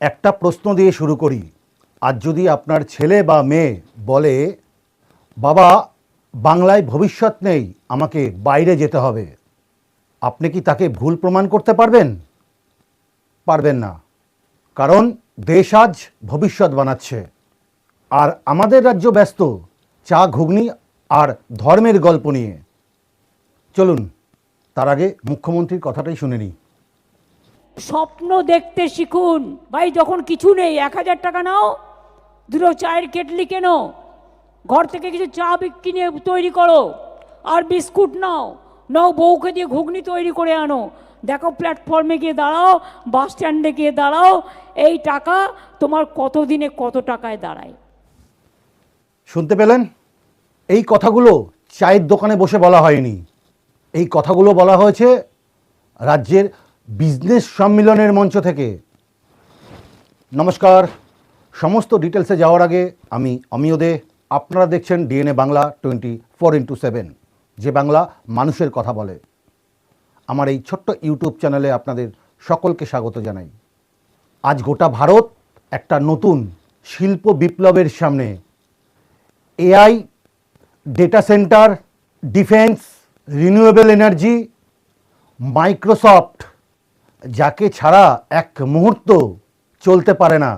একটা প্রশ্ন দিয়ে শুরু করি। আজ যদি আপনার ছেলে বা মেয়ে বলে, বাবা, বাংলায় ভবিষ্যৎ নেই, আমাকে বাইরে যেতে হবে। আপনি কি তাকে ভুল প্রমাণ করতে পারবেন? পারবেন না। কারণ দেশ আজ ভবিষ্যৎ বানাচ্ছে। আর আমাদের রাজ্য ব্যস্ত, চা ঘুগনি আর ধর্মের গল্প নিয়ে। চলুন, তার আগে মুখ্যমন্ত্রীর কথাটাই শুনে নিই। স্বপ্ন দেখতে শিখুন। ভাই, যখন কিছু নেই, এক হাজার টাকা নাও দুটো চায়ের কেটলি কেনো, ঘর থেকে কিছু চা কিনে তৈরি করো, আর বিস্কুট নাও নাও বউকে দিয়ে ঘুগনি তৈরি করে আনো। দেখো প্ল্যাটফর্মে গিয়ে দাঁড়াও, বাস স্ট্যান্ডে গিয়ে দাঁড়াও, এই টাকা তোমার কত দিনে কত টাকায় দাঁড়ায়? শুনতে পেলেন? এই কথাগুলো চায়ের দোকানে বসে বলা হয়নি। এই কথাগুলো বলা হয়েছে রাজ্যের বিজনেস সম্মেলনের মঞ্চ থেকে। নমস্কার। সমস্ত ডিটেলসে যাওয়ার আগে আমি অমিয় দে। আপনারা দেখছেন DNA Bangla twenty four into seven যে বাংলা মানুষের কথা বলে। আমার এই ছোট্ট ইউটিউব চ্যানেলে আপনাদের সকলকে স্বাগত জানাই। আজ গোটা ভারত একটা নতুন শিল্প বিপ্লবের সামনে। AI data centre defence renewable energy Microsoft যাকে ছাড়া এক মুহূর্ত চলতে পারে না।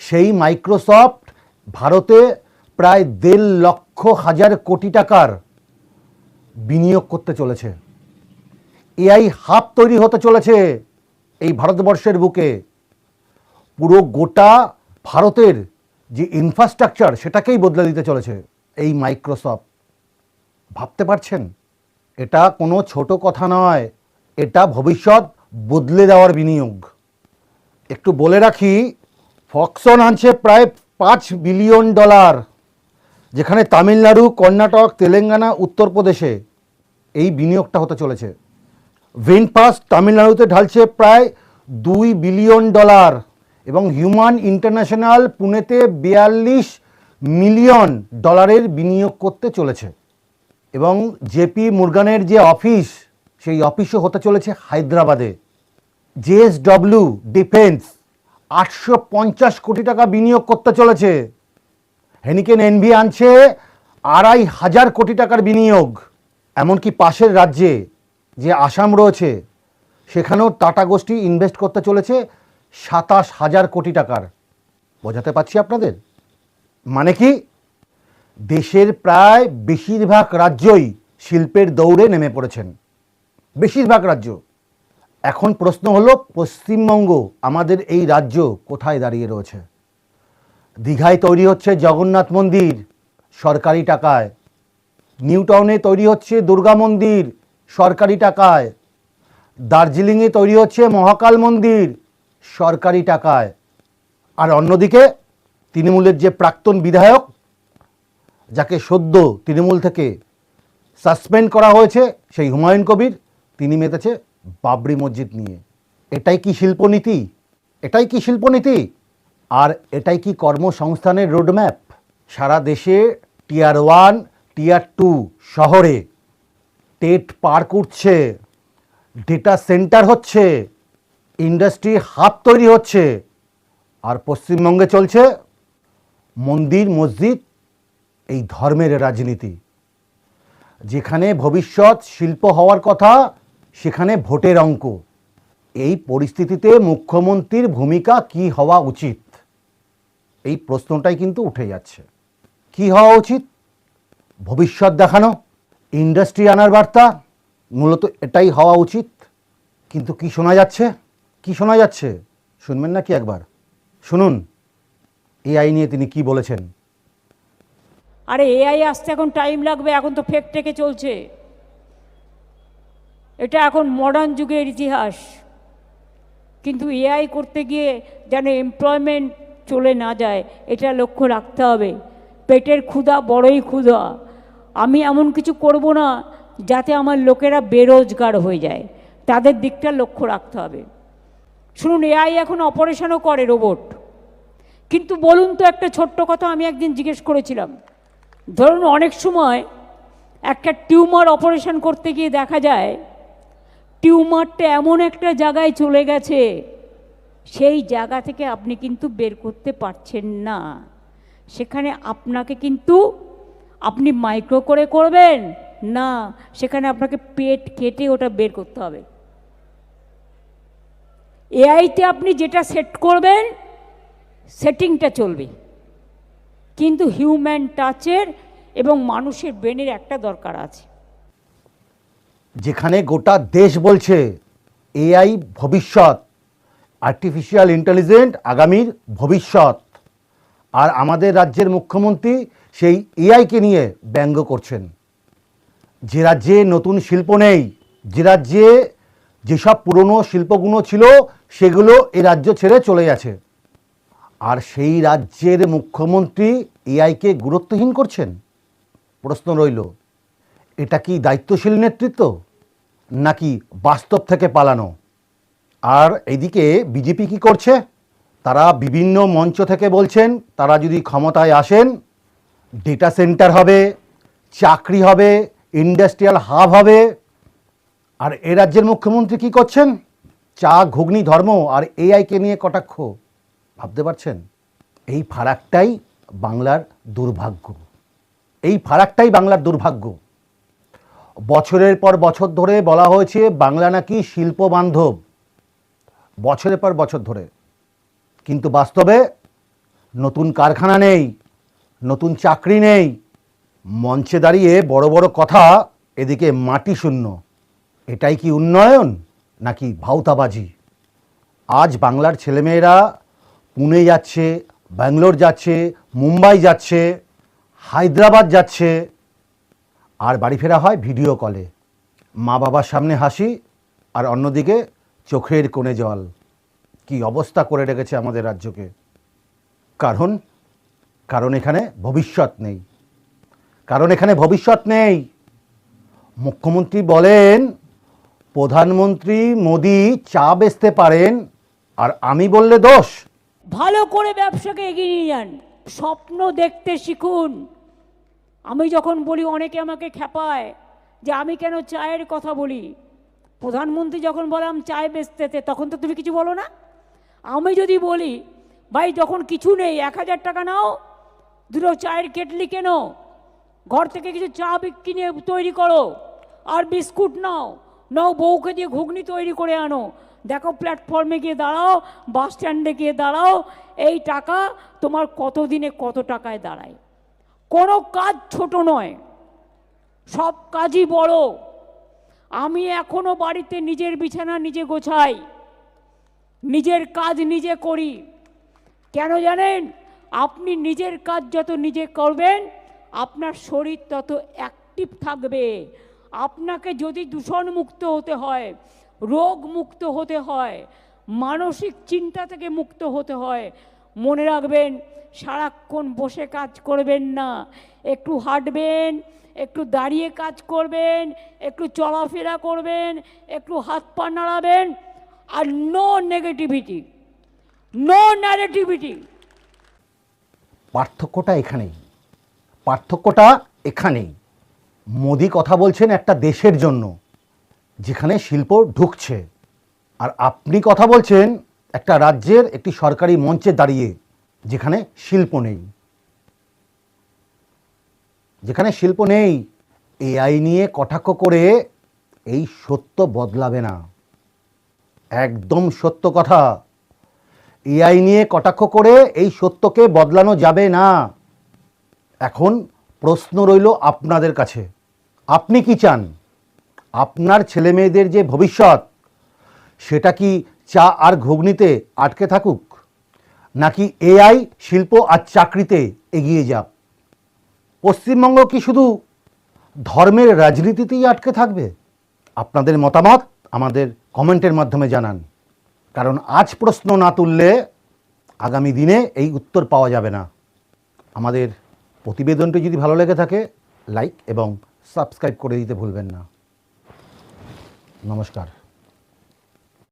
সেই মাইক্রোসফট ভারতে প্রায় দেড় লক্ষ হাজার কোটি টাকার বিনিয়োগ করতে চলেছে। এআই হাব তৈরি হতে চলেছে এই ভারতবর্ষের বুকে। পুরো গোটা ভারতের যে ইনফ্রাস্ট্রাকচার সেটাকেই বদলে দিতে চলেছে এই মাইক্রোসফট ভাবতে পারছেন? এটা কোনো ছোট কথা নয়। এটা ভবিষ্যৎ বদলে দেওয়ার বিনিয়োগ। একটু বলে রাখি, ফক্সন আনছে প্রায় পাঁচ বিলিয়ন ডলার, যেখানে তামিলনাড়ু, কর্ণাটক, তেলেঙ্গানা, উত্তরপ্রদেশে এই বিনিয়োগটা হতে চলেছে। ভিনপাস তামিলনাড়ুতে ঢালছে প্রায় দুই বিলিয়ন ডলার এবং হিউম্যান ইন্টারন্যাশনাল পুনেতে বিয়াল্লিশ মিলিয়ন ডলারের বিনিয়োগ করতে চলেছে। এবং জেপি মুরগানের যে অফিস সেই অফিসও হতে চলেছে হায়দ্রাবাদে। জেএসডব্লিউ ডিফেন্স আটশো পঞ্চাশ কোটি টাকা বিনিয়োগ করতে চলেছে। হেনিকেন এনভি আনছে আড়াই হাজার কোটি টাকার বিনিয়োগ। এমনকি পাশের রাজ্যে যে আসাম রয়েছে, সেখানেও টাটা গোষ্ঠী ইনভেস্ট করতে চলেছে সাতাশ হাজার কোটি টাকার। বোঝাতে পারছি আপনাদের? মানে কি? দেশের প্রায় বেশিরভাগ রাজ্যই শিল্পের দৌড়ে নেমে পড়েছেন। বেশিরভাগ রাজ্য। এখন প্রশ্ন হলো, পশ্চিমবঙ্গ আমাদের এই রাজ্য কোথায় দাঁড়িয়ে রয়েছে? দীঘায় তৈরি হচ্ছে জগন্নাথ মন্দির, সরকারি টাকায়। নিউ টাউনে তৈরি হচ্ছে দুর্গা মন্দির, সরকারি টাকায়। দার্জিলিংয়ে তৈরি হচ্ছে মহাকাল মন্দির, সরকারি টাকায়। আর অন্যদিকে, তৃণমূলের যে প্রাক্তন বিধায়ক, যাকে সদ্য তৃণমূল থেকে সাসপেন্ড করা হয়েছে, সেই হুমায়ুন কবির তিনি মেতেছে বাবরি মসজিদ নিয়ে। এটাই কি শিল্পনীতি? এটাই কি শিল্পনীতি? আর এটাই কি কর্মসংস্থানের রোডম্যাপ সারা দেশে টিয়ার ওয়ান টিয়ার টু শহরে টেট পার করছে ডেটা সেন্টার হচ্ছে ইন্ডাস্ট্রি হাব তৈরি হচ্ছে, আর পশ্চিমবঙ্গে চলছে মন্দির, মসজিদ, এই ধর্মের রাজনীতি। যেখানে ভবিষ্যৎ শিল্প হওয়ার কথা সেখানে ভোটের অঙ্ক। এই পরিস্থিতিতে মুখ্যমন্ত্রীর ভূমিকা কি হওয়া উচিত? এই প্রশ্নটাই কিন্তু উঠে যাচ্ছে। কি হওয়া উচিত? ভবিষ্যৎ দেখানো, ইন্ডাস্ট্রি আনার বার্তা, মূলত এটাই হওয়া উচিত। কিন্তু কি শোনা যাচ্ছে? কি শোনা যাচ্ছে? শুনবেন না কি একবার? শুনুন, এআই নিয়ে তিনি কি বলেছেন? আরে এআই আসতে এখন টাইম লাগবে, এখন তো ফেক টেকে চলছে। এটা এখন মডার্ন যুগের ইতিহাস। কিন্তু এআই করতে গিয়ে যেন এমপ্লয়মেন্ট চলে না যায়, এটা লক্ষ্য রাখতে হবে। পেটের ক্ষুধা বড়ই ক্ষুধা। আমি এমন কিছু করব না যাতে আমার লোকেরা বেরোজগার হয়ে যায়। তাদের দিকটা লক্ষ্য রাখতে হবে। শুনুন এআই এখন অপারেশনও করে রোবট কিন্তু বলুন তো একটা ছোট্ট কথা আমি একদিন জিজ্ঞেস করেছিলাম। ধরুন অনেক সময় একটা টিউমার অপারেশন করতে গিয়ে দেখা যায় টিউমারটা এমন একটা জায়গায় চলে গেছে। সেই জায়গা থেকে আপনি কিন্তু বের করতে পারছেন না। সেখানে আপনাকে কিন্তু আপনি মাইক্রো করে করবেন। না, সেখানে আপনাকে পেট কেটে ওটা বের করতে হবে। এআইতে আপনি যেটা সেট করবেন, সেটিংটা চলবে। কিন্তু হিউম্যান টাচের এবং মানুষের ব্রেনের একটা দরকার আছে। যেখানে গোটা দেশ বলছে এআই ভবিষ্যৎ আর্টিফিশিয়াল ইন্টেলিজেন্ট আগামীর ভবিষ্যৎ। আর আমাদের রাজ্যের মুখ্যমন্ত্রী সেই এআইকে নিয়ে ব্যঙ্গ করছেন। যে রাজ্যে নতুন শিল্প নেই, যে রাজ্যে যেসব পুরনো শিল্পগুলো ছিল, সেগুলো এ রাজ্য ছেড়ে চলে গেছে। আর সেই রাজ্যের মুখ্যমন্ত্রী এআইকে গুরুত্বহীন করছেন? প্রশ্ন রইল, এটা কি দায়িত্বশীল নেতৃত্ব? নাকি বাস্তব থেকে পালানো? আর এদিকে বিজেপি কি করছে? তারা বিভিন্ন মঞ্চ থেকে বলছেন, তারা যদি ক্ষমতায় আসেন ডেটা সেন্টার হবে, চাকরি হবে ইন্ডাস্ট্রিয়াল হাব হবে। আর এ রাজ্যের মুখ্যমন্ত্রী কি করছেন? চা, ঘুগনি, ধর্ম আর এআইকে নিয়ে কটাক্ষ? ভাবতে পারছেন? এই ফারাকটাই বাংলার দুর্ভাগ্য। এই ফারাকটাই বাংলার দুর্ভাগ্য। বছরের পর বছর ধরে বলা হয়েছে বাংলা নাকি শিল্প বান্ধব। বছরের পর বছর ধরে। কিন্তু বাস্তবে নতুন কারখানা নেই, নতুন চাকরি নেই, মঞ্চে দাঁড়িয়ে বড় বড় কথা, এদিকে মাটি শূন্য। এটাই কি উন্নয়ন নাকি ভাউতাবাজি আজ বাংলার ছেলেমেয়েরা পুনে যাচ্ছে, ব্যাঙ্গালোর যাচ্ছে, মুম্বাই যাচ্ছে, হায়দ্রাবাদ যাচ্ছে আর বাড়ি ফেরা হয় ভিডিও কলে। মা বাবার সামনে হাসি আর অন্যদিকে চোখের কোণে জল। কি অবস্থা করে রেখেছে আমাদের রাজ্যকে। কারণ কারণ এখানে ভবিষ্যৎ নেই। কারণ এখানে ভবিষ্যৎ নেই। মুখ্যমন্ত্রী বলেন, প্রধানমন্ত্রী মোদি চা বেচতে পারেন, আর আমি বললে দোষ। ভালো করে ব্যবসাকে এগিয়ে নিয়ে যান। স্বপ্ন দেখতে শিখুন। আমি যখন বলি, অনেকে আমাকে খেপায় যে আমি কেন চায়ের কথা বলি? প্রধানমন্ত্রী যখন বললাম চায় বেচতেতে, তখন তো তুমি কিছু বলো না। আমি যদি বলি, ভাই, যখন কিছু নেই, এক হাজার টাকা নাও, দুটো চায়ের কেটলি কেন, ঘর থেকে কিছু চা কিনে তৈরি করো, আর বিস্কুট নাও নাও বউকে দিয়ে ঘুগনি তৈরি করে আনো। দেখো প্ল্যাটফর্মে গিয়ে দাঁড়াও বাস স্ট্যান্ডে গিয়ে দাঁড়াও, এই টাকা তোমার কত দিনে কত টাকায় দাঁড়ায়? কোনো কাজ ছোট নয়, সব কাজই বড়। আমি এখনও বাড়িতে নিজের বিছানা নিজে গোছাই, নিজের কাজ নিজে করি। কেন জানেন? আপনি নিজের কাজ যত নিজে করবেন, আপনার শরীর তত অ্যাক্টিভ থাকবে। আপনাকে যদি দূষণ মুক্ত হতে হয় রোগ মুক্ত হতে হয়, মানসিক চিন্তা থেকে মুক্ত হতে হয় মনে রাখবেন, সারাক্ষণ বসে কাজ করবেন না। একটু হাঁটবেন, একটু দাঁড়িয়ে কাজ করবেন, একটু চলাফেরা করবেন, একটু হাত পা নাড়াবেন আর নো নেগেটিভিটি নো ন্যারেটিভিটি পার্থক্যটা এখানেই। পার্থক্যটা এখানেই। মোদি কথা বলছেন একটা দেশের জন্য, যেখানে শিল্প ঢুকছে। আর আপনি কথা বলছেন একটা রাজ্যের একটি সরকারি মঞ্চে দাঁড়িয়ে যেখানে শিল্প নেই। যেখানে শিল্প নেই, এআই নিয়ে কটাক্ষ করে এই সত্য বদলাবে না। একদম সত্য কথা। এআই নিয়ে কটাক্ষ করে এই সত্যকে বদলানো যাবে না। এখন প্রশ্ন রইল আপনাদের কাছে। আপনি কি চান? আপনার ছেলেমেয়েদের যে ভবিষ্যৎ, সেটা কি চা আর ঘুগনিতে আটকে থাকুক, নাকি এআই, শিল্প আর চাকরিতে এগিয়ে যাক? পশ্চিমবঙ্গ কি শুধু ধর্মের রাজনীতিতেই আটকে থাকবে? আপনাদের মতামত আমাদের কমেন্টের মাধ্যমে জানান। কারণ আজ প্রশ্ন না তুললে আগামী দিনে এই উত্তর পাওয়া যাবে না। আমাদের প্রতিবেদনটি যদি ভালো লেগে থাকে, লাইক এবং সাবস্ক্রাইব করে দিতে ভুলবেন না। নমস্কার।